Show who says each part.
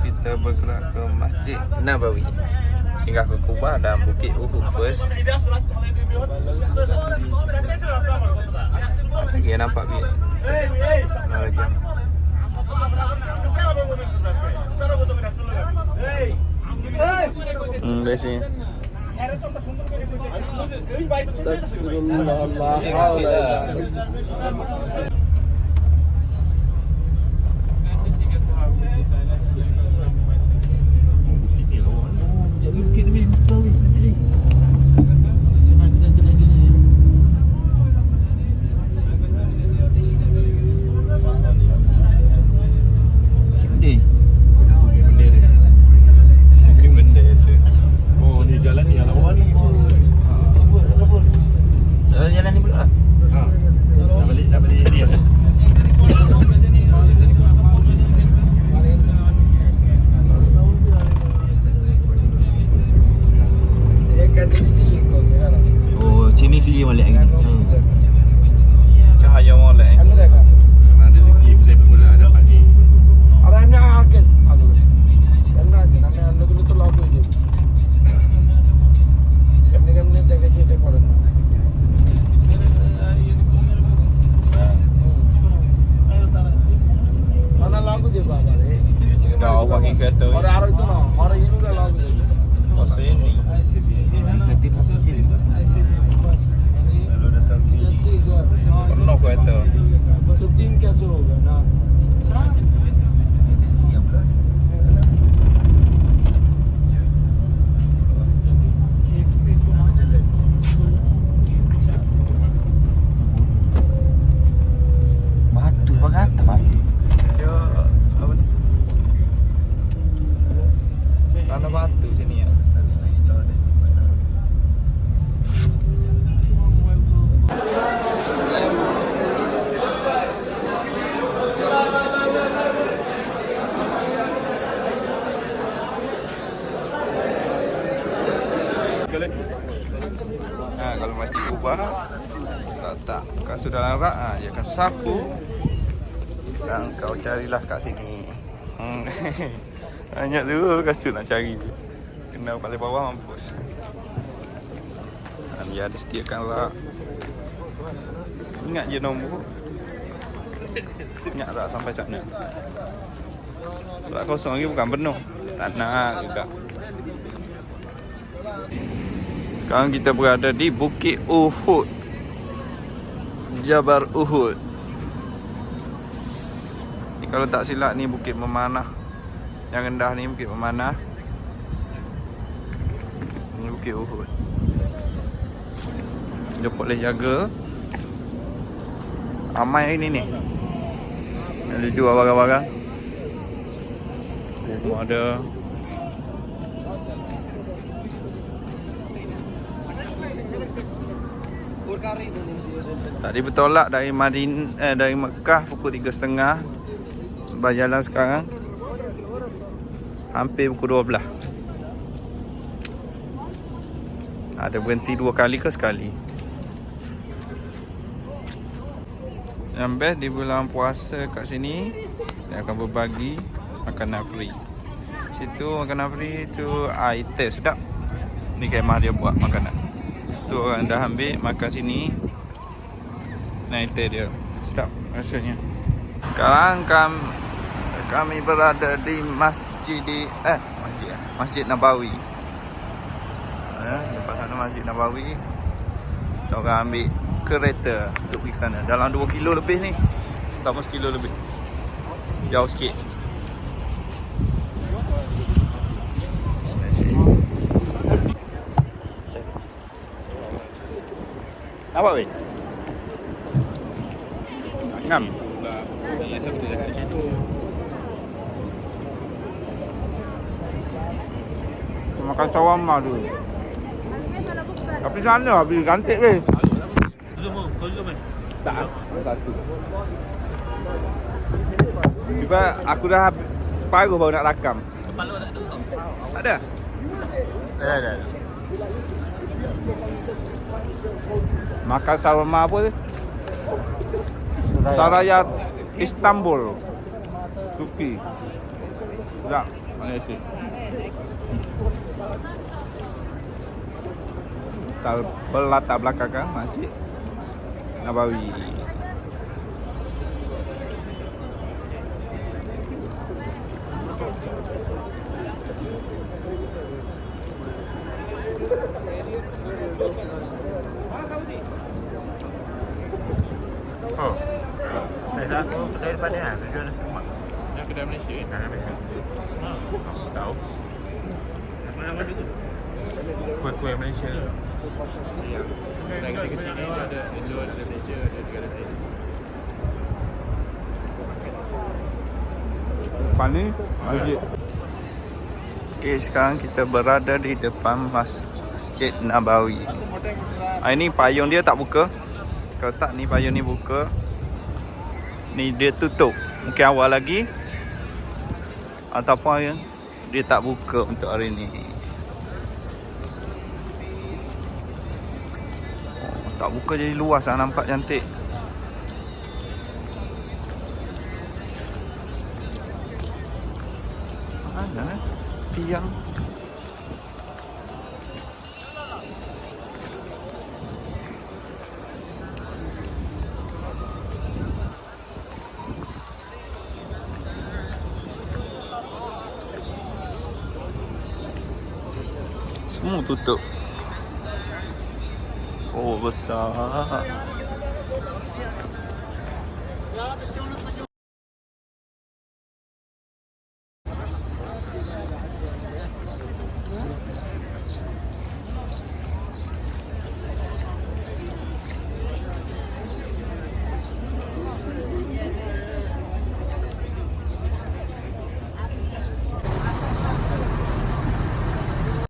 Speaker 1: kita bergerak ke Masjid Nabawi. Singgah ke Kuba dan Bukit Uhud first. Lagi yang nampak bi. Mana lagi? Hmm, dari sini.
Speaker 2: Bukit
Speaker 1: Oh, sini clear balik lagi.
Speaker 2: Hmm. Cahaya molek. Anu dah kan.
Speaker 3: Memang rezeki boleh pula
Speaker 2: dapat ni. Ada amna akil. Aduh. Kenapa
Speaker 3: je nak anda guna tu lagu
Speaker 1: je. Kami kami
Speaker 2: jaga je tak koran. Mana lagu je baba ni?
Speaker 1: Kau pakai kereta. Orang arah
Speaker 3: itu mah, orang ini dah lagu je. Habis sini.
Speaker 2: Kalau datang ni.
Speaker 1: Penuh kereta.
Speaker 3: Siap pula. Batu bagai atas batu.
Speaker 1: Dia apa ni? Tanah batu sini ya. Ha, kalau masjid Kubah kasut dalam rak ha, dia akan sapu dan kau carilah kat sini. Hmm. Banyak tu kasut nak cari. Kena paling bawah mampus. Dan dia ada sediakan rak. Ingat je nombor. Ingat tak sampai sana. Rak kosong lagi bukan penuh. Tak nak juga. Sekarang kita berada di Bukit Uhud. Jabar Uhud. Ni kalau tak silap ni Bukit Memanah. Yang rendah ni Bukit Memanah. Ni Bukit Uhud. Dia boleh jaga. Amai ini ni. Ada jual barang-barang. Ada. Tadi bertolak dari Madin eh, dari Mekah pukul 3.30 Berjalan sekarang. Hampir pukul 12 Ada berhenti dua kali ke sekali? Yang best di bulan puasa kat sini. Dia akan berbagi makanan free. Situ makanan free tu item sedap. Ni kemah dia buat makanan Tu orang dah ambil makan sini. Nah itu dia. Sedap rasanya. Sekarang kami, kami berada di masjid di Eh masjid eh, Masjid Nabawi. Ya, Lepas sana Masjid Nabawi. Kita orang ambil kereta Untuk pergi sana. Dalam 2 kilo lebih ni. Tak mau sekilo lebih. Jauh sikit Apa weh? Ngam. Makan shawarma dulu. Tapi sana habis gantik weh. Tak, satu. Tiba aku dah habis separuh baru nak rakam.
Speaker 3: Kepala tak ada.
Speaker 1: Tak ada? Ada, ada. ada. Makan shawarma apa tu? Saraya Istanbul. Turki. Sedap. Mana sih? Berlatar belakang kan Masjid Nabawi Oh,
Speaker 3: Saya aku daripada ha, dia jual nasi lemak.
Speaker 1: yang kedai Malaysia?
Speaker 3: Kan ada.
Speaker 1: Tahu
Speaker 3: Mana juga? Kuih-kuih Malaysia.
Speaker 2: Kedai kecil-kecil ni ada Indo, ada Malaysia, ada juga ada Thailand.
Speaker 1: Depan ni Masjid Okay, sekarang kita berada di depan Masjid Nabawi ah, Ini payung dia tak buka Kalau tak ni payung ni buka Ni dia tutup. Mungkin awal lagi. Ataupun dia tak buka untuk hari ni. Oh, Tak buka jadi luas lah nampak cantik. Mana eh? Ну, тут то. О, васа.